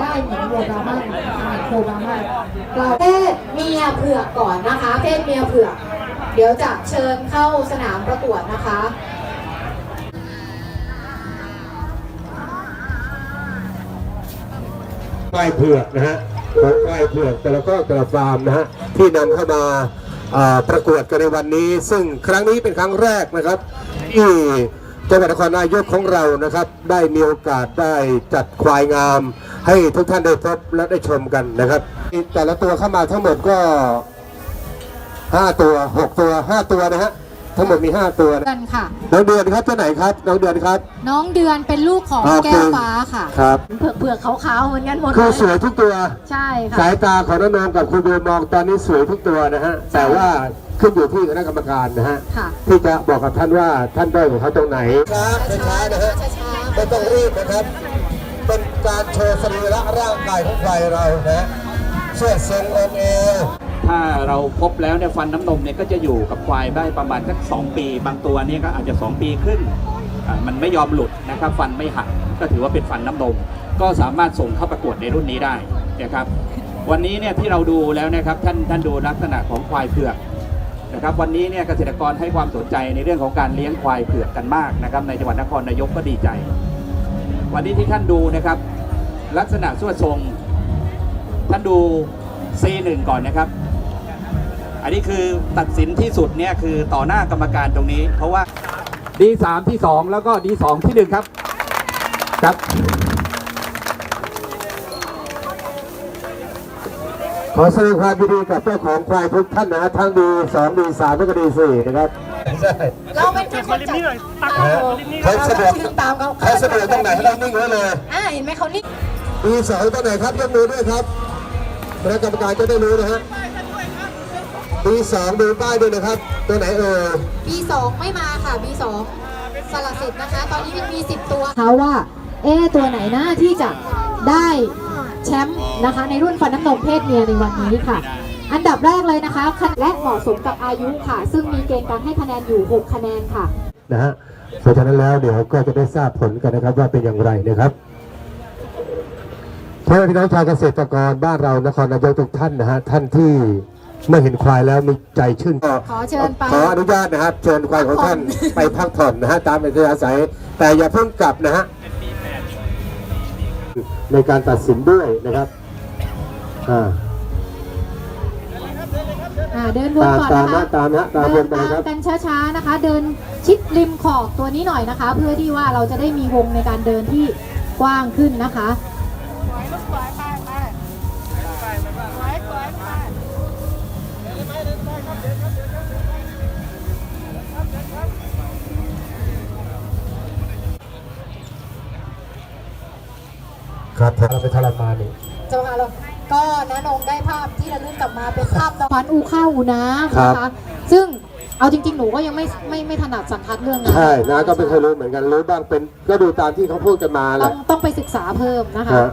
ได้เหมือนโบบรามันโคบรามันเราเพศเมียเผือกก่อนนะคะเพศเมียเผือก เดี๋ยวจะเชิญเข้าสนามประกวดนะคะควายเผือกนะฮะของควายเผือกแต่ละก็แต่ละฟาร์มนะฮะที่นำเข้ามาอ่าประกวดกันในวันนี้ ซึ่งครั้งนี้เป็นครั้งแรกนะครับที่ จังหวัดนครนายกของเรานะครับ ได้มีโอกาสได้จัดควายงาม ให้ทุกท่านได้พบและได้ชมกันนะครับ แต่ละตัวเข้ามาทั้งหมดก็ 5 ตัว 6 ตัว 5 ตัวนะฮะทั้งหมดมี 5 ตัวนะกันค่ะ น้องเดือนครับตัวไหนครับน้องเดือนครับน้องเดือนเป็นลูกของโอเคแก้วฟ้าค่ะ ครับเผือกเผือกขาวๆเหมือนกันหมดคือเลยสวยทุกตัว ใช่ค่ะ สายตาของน้องนองกับคุณเบลมองตอนนี้สวยทุกตัวนะฮะแต่ว่า ขึ้นอยู่ที่คณะกรรมการนะฮะค่ะ ที่จะบอกกับท่านว่าท่านด้อยของเขาตรงไหน ช้าช้านะฮะไม่ต้องรีบนะครับ เป็นการโชว์สรีระร่างกายของใครเรานะเสื้อทรงองค์เอวถ้าเราพบแล้วเนี่ยฟันน้ำนมเนี่ยก็จะอยู่กับควายได้ประมาณสักสองปี บางตัวเนี่ยก็อาจจะ 2 ปีขึ้นอ่ามันไม่ยอมหลุดนะครับฟันไม่หักก็ถือว่าเป็นฟันน้ำนม ก็สามารถส่งเข้าประกวดในรุ่นนี้ได้นะครับ วันนี้เนี่ยที่เราดูแล้วนะครับท่านท่านดูลักษณะของควายเผือก นะครับวันนี้เนี่ยเกษตรกรให้ความสนใจในเรื่องของการเลี้ยงควายเผือกกันมากนะครับในจังหวัดนครนายกก็ดีใจ วันนี้ที่ท่านดูนะครับ ลักษณะสวดทรง ท่านดู C1 ก่อนนะครับ อันนี้คือตัดสินที่สุดเนี่ยคือต่อหน้ากรรมการตรงนี้ เพราะว่า D3 ที่ 2 แล้วก็ D2 ที่ 1 ครับครับ ขอแสดงความยินดีกับเจ้าของควายทุกท่านนะฮะทั้งดีสองดีสามแล้วก็ดีสี่นะครับใช่เราเป็นคนจัดเขาสะดวกชื่อตามเขาเขาสะดวกตรงไหนให้เรานิ่งไว้เลยอ่าเห็นไหมเขานี่ดีสองตัวไหนครับยกมือด้วยครับคณะกรรมการจะได้รู้นะฮะดีสองดูป้ายด้วยนะครับ ตัวไหนเอ่ย B2 ไม่มาค่ะ B2 สละสิทธิ์นะคะ ตอนนี้เป็น B10 ตัวเขาว่า เอ๊ะตัวไหนนะที่จะได้ แชมป์นะคะในรุ่นฟันน้ำนมเพศเมียในวันนี้ค่ะ อันดับแรกเลยนะคะคะและเหมาะสมกับอายุค่ะ ซึ่งมีเกณฑ์การให้คะแนนอยู่ 6 คะแนนค่ะนะฮะเพราะฉะนั้นแล้วเดี๋ยวก็จะได้ทราบผลกันนะครับว่าเป็นอย่างไรนะครับพ่อแม่พี่น้องชาวเกษตรกรบ้านเรานครนายกทุกท่านนะฮะท่านที่เมื่อเห็นควายแล้วมีใจชื่นขอเชิญไปขออนุญาตนะครับ เชิญควายของท่านไปพักผ่อนนะฮะตามอัธยาศัยแต่อย่าเพิ่งกลับนะฮะ ในการตัดสินด้วยนะครับอ่าอ่าเดินวนก่อนตามนะคะตามนะตามวนไปเลยครับเดินตามกันช้าๆนะคะ เดินชิดริมขอบตัวนี้หน่อยนะคะ เพื่อที่ว่าเราจะได้มีวงในการเดินที่กว้างขึ้นนะคะ ครับเราไปทรมานนี่เจ้าค่ะเราก็น้านงได้ภาพที่ระลึกกลับมาเป็นภาพน้องขวัญอูข้าวอูน้ำครันะบคะซึ่งเอาจริง ๆ หนูก็ยังไม่ไม่ไม่ถนัดสันทัดเรื่องนั้นใช่นะก็เป็นเคยรู้เหมือนกันรู้บ้างเป็นก็ดูตามที่เขาพูดกันมาแหต้อละ งต้องไปศึกษาเพิ่มนะคะ ฮะ